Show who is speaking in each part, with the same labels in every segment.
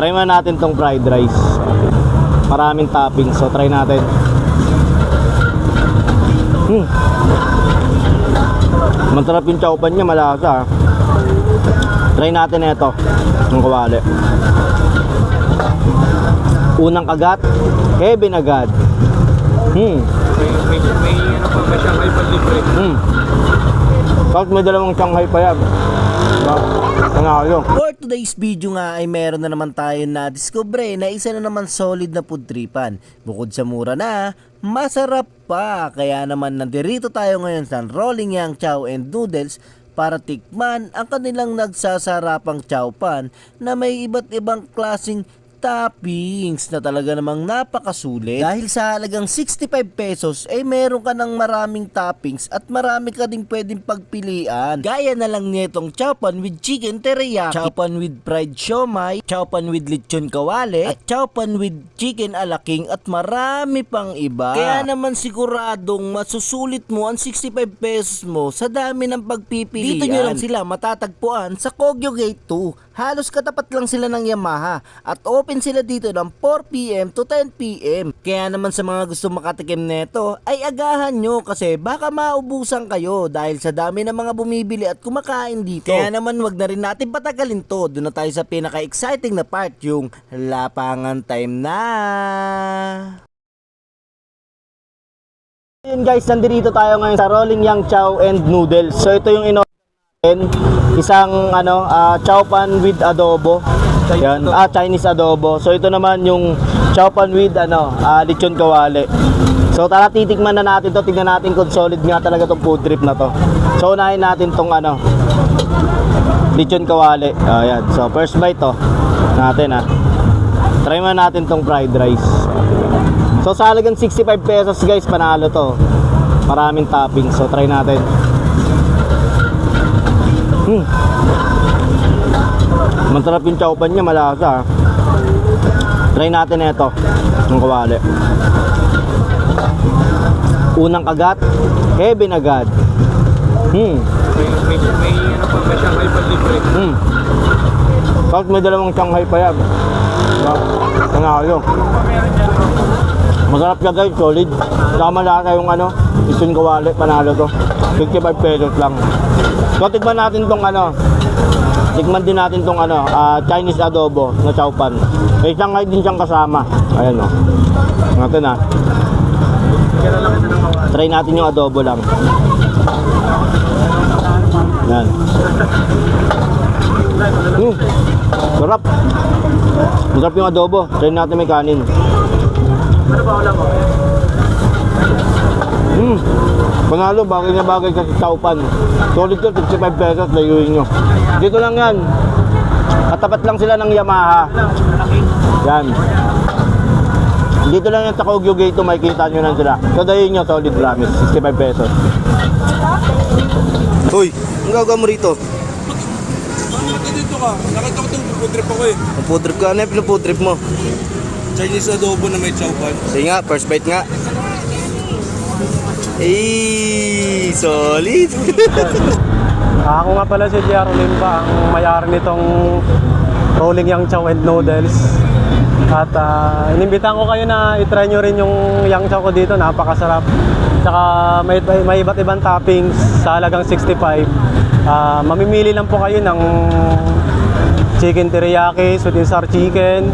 Speaker 1: Try mo natin tong fried rice. Maraming toppings. So try natin. Hmm. Masarap yung chowpan niya, malasa. ah. Try natin ito. Yung kawali. Unang kagat, heaven agad. Hmm.
Speaker 2: May, may, may, ano pa, may Shanghai pa libre.
Speaker 1: Hmm. Tapos may dalawang Shanghai pa yan. Diba? Panalo.
Speaker 3: For today's video nga ay meron na naman tayo na discover na isa na naman solid na food tripan. Bukod sa mura na, masarap pa. Kaya naman nandirito tayo ngayon sa Rolling Yang Chow and Noodles para tikman ang kanilang nagsasarapang chowpan na may iba't ibang klasing toppings na talaga namang napakasulit. Dahil sa halagang 65 pesos ay meron ka ng maraming toppings at marami ka ding pwedeng pagpilian. Gaya na lang nitong chowpan with chicken teriyaki, chowpan with fried siomay, chowpan with lechon kawale, at chowpan with chicken alaking at marami pang iba. Kaya naman siguradong masusulit mo ang 65 pesos mo sa dami ng pagpipilian. Dito nyo lang sila matatagpuan sa Kogyo Gate 2. Halos katapat lang sila ng Yamaha at open sila dito ng 4pm to 10pm. Kaya naman sa mga gusto makatikim neto ay agahan nyo kasi baka maubusan kayo dahil sa dami ng mga bumibili at kumakain dito. Kaya naman wag na rin natin patagalin to. Doon na tayo sa pinaka-exciting na part yung lapangan time na.
Speaker 1: Yun guys, nandito tayo ngayon sa Rolling Yang Chow and Noodles. So ito yung in isang ano, ah, chow pan with adobo. Yan, ah Chinese adobo. So ito naman yung chow pan with ano, ah, lechon kawali. So tara titikman na natin to, tingnan natin kung solid nga talaga tong food trip na to. So unahin natin tong ano, lechon kawali. Ayan. So first bite to natin ah. Try mo natin tong fried rice. So sa halagang 65 pesos guys, panalo to. Maraming toppings. So try natin. Hmm. Masarap yung chowpan niya, malasa. ah. Try natin ito. Yung kawali. Unang kagat, heaven agad. Hmm.
Speaker 2: May, may, may, ano pa, may Shanghai pa libre.
Speaker 1: Hmm. Tapos may dalawang Shanghai pa yan. Diba? Panalo. Masarap siya guys, solid. Tama lahat yung ano, isun kawali, panalo to. 55 pesos lang. So tikman natin tong ano, tikman din natin tong ano, ah, Chinese adobo na chowpan. May Shanghai din siyang kasama. Ayan o. Natin ah. Try natin yung adobo lang. Yan. Hmm. Sarap. Masarap yung adobo. Try natin may kanin.
Speaker 2: Ano ba ulam mo?
Speaker 1: Hmm. Panalo, bagay na bagay sa taupan. Solid to, 65 pesos, layuin nyo. Dito lang yan. Katapat lang sila ng Yamaha. Yan. Dito lang yan sa Kogyo Gate 2, makikita nyo lang sila. So, dayuin nyo, solid promise. 65 pesos. Hoy, ang gagawa mo rito?
Speaker 4: Bakit dito ka? Nakita ko itong food trip ako eh.
Speaker 1: Ang food trip ka, ano yung food trip mo?
Speaker 4: Chinese adobo na may chowpan.
Speaker 1: Sige nga, first bite nga. Eh, solid.
Speaker 5: Ako nga pala si JR Limba, ang may-ari nitong Rolling Yang Chow and Noodles. At uh, inimbitan ko kayo na itry nyo rin yung Yang Chow ko dito, napakasarap. Tsaka may, may iba't ibang toppings sa halagang 65. Ah, mamimili lang po kayo ng chicken teriyaki, sweet and sour chicken,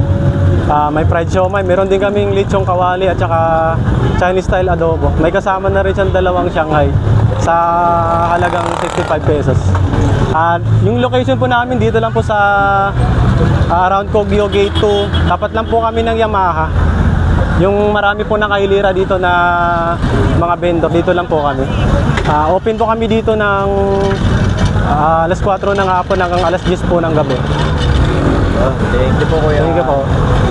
Speaker 5: ah, may fried siomay, meron din kaming lechong kawali at saka Chinese style adobo. May kasama na rin siyang dalawang Shanghai sa halagang 65 pesos. At yung location po namin dito lang po sa ah, around Kogyo Gate 2. Tapat lang po kami ng Yamaha. Yung marami po nakahilira dito na mga vendor, dito lang po kami. Ah, open po kami dito ng ah, alas 4 ng hapon hanggang alas 10 po ng gabi.
Speaker 1: 好，你一波
Speaker 5: 可以，你一波。